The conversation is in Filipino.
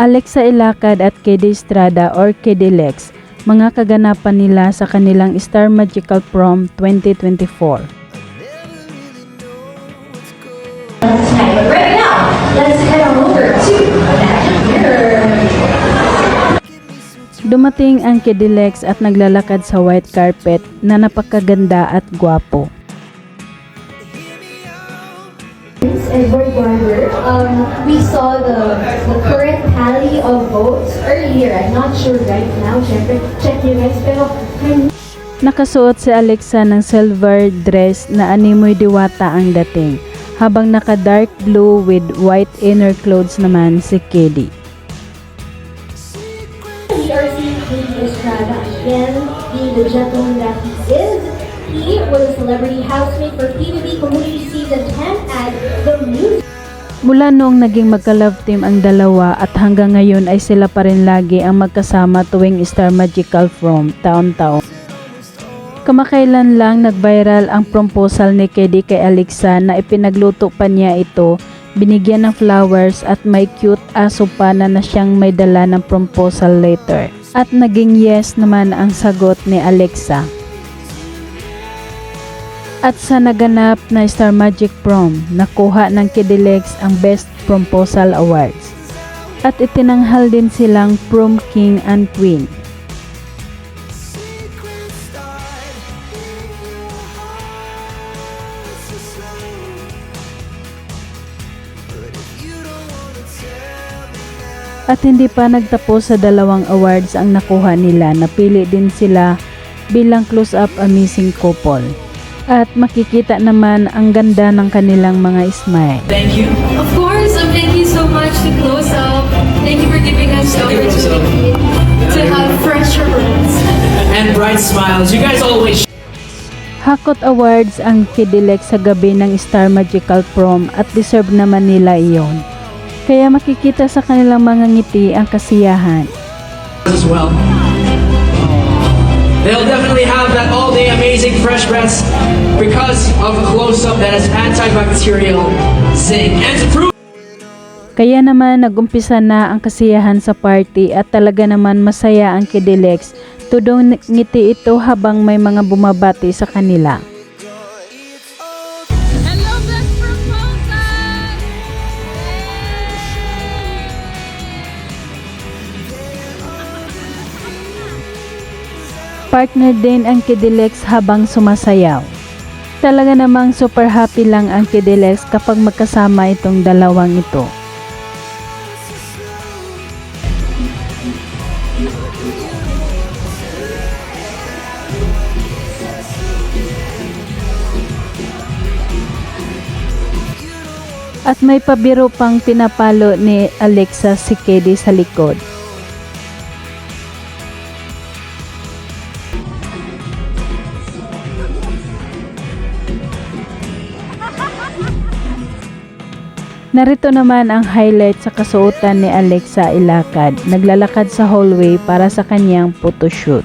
Alexa Ilacad at KD Estrada or KD Lex, mga kaganapan nila sa kanilang Star Magical Prom 2024. tonight. But right now, let's head on over to Magic Mirror. Dumating ang Kedilex at naglalakad sa white carpet na napakaganda at gwapo. Edward Barber. Um, we saw the, the tally of votes earlier. I'm not sure right now. Syempre, check nyo guys. Pero Nakasuot si Alexa ng silver dress na animoy diwata ang dating, habang naka dark blue with white inner clothes naman si Kedi. we are seeing Estrada again being the gentleman that he is. He was a celebrity housemate for PBB Community Season 10 at Mula noong naging magka-love team ang dalawa at hanggang ngayon ay sila pa rin lagi ang magkasama tuwing Star Magical from taon-taon. Kamakailan lang nag-viral ang proposal ni Kedi kay Alexa na ipinagluto pa niya ito, binigyan ng flowers at may cute aso pa na na siyang may dala ng proposal letter. At naging yes naman ang sagot ni Alexa. At sa naganap na Star Magic Prom, nakuha ng Kidilex ang Best Proposal Awards. At itinanghal din silang Prom King and Queen. At hindi pa nagtapos sa dalawang awards ang nakuha nila, napili din sila bilang close-up amazing couple. At makikita naman ang ganda ng kanilang mga smile. Thank you. Of course, um, thank you so much to Close Up. Thank you for giving us the opportunity to have fresh rooms. And bright smiles. You guys always Hakot Awards ang kidilek sa gabi ng Star Magical Prom at deserve naman nila iyon. Kaya makikita sa kanilang mga ngiti ang kasiyahan. as well. They'll definitely have that all-day amazing fresh breaths because of close-up that has antibacterial zinc. And prove Kaya naman nagumpisa na ang kasiyahan sa party at talaga naman masaya ang Kidilex. Tudong ngiti ito habang may mga bumabati sa kanila. Partner din ang Kidilex habang sumasayaw. Talaga namang super happy lang ang Kidilex kapag magkasama itong dalawang ito. At may pabiro pang pinapalo ni Alexa si Kedi sa likod. Narito naman ang highlight sa kasuotan ni Alexa Ilacad. Naglalakad sa hallway para sa kanyang photoshoot.